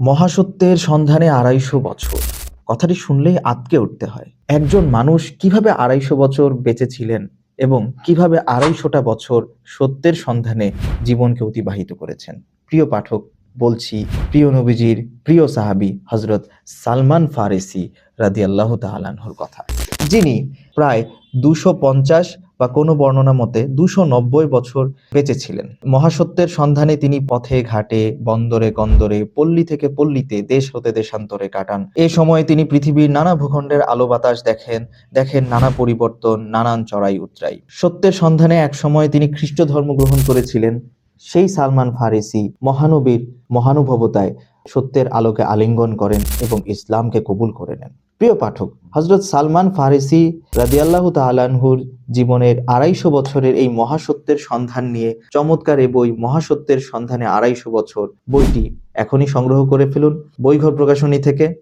মহাসত্যের সন্ধানে আড়াইশো বছর। কথাটি শুনলেই আতকে উঠতে হয়। একজন মানুষ কীভাবে আড়াইশো বছর বেঁচে ছিলেন এবং কীভাবে আড়াইশোটা বছর সত্যের সন্ধানে জীবনকে অতিবাহিত করেছেন? প্রিয় পাঠক, বলছি, প্রিয় নবীজির, প্রিয় সাহাবি হজরত সালমান ফারেসি রাদি আল্লাহ তালানহর কথা। যিনি প্রায় দুশো পঞ্চাশ বা কোনো বর্ণনা মতে দুশো নব্বই বছর বেঁচে ছিলেন। মহাসত্যের সন্ধানে তিনি পথে, ঘাটে, বন্দরে, গন্দরে, পল্লী থেকে পল্লীতে, দেশ হতে দেশান্তরে কাটান। এ সময় তিনি পৃথিবীর নানা ভূখণ্ডের আলো বাতাস দেখেন দেখেন নানা পরিবর্তন, নানান চড়াই উতরাই। সত্যের সন্ধানে এক সময় তিনি খ্রিস্ট ধর্ম গ্রহণ করেছিলেন সেই সালমান ফারেসি মহানবীর মহানুভবতায়। সত্যের আলোকে আলিঙ্গন করেন এবং ইসলামকে কবুল করে নেন। প্রিয় পাঠক হজরত সালমান ফারেসি রাদিয়াল্লাহু তালানহুর জীবনের আড়াইশো বছরের এই মহাসত্যের সন্ধান নিয়ে চমৎকার এ বই, মহাসত্যের সন্ধানে আড়াইশো বছর বইটি এখনই সংগ্রহ করে ফেলুন। বইঘর প্রকাশনী থেকে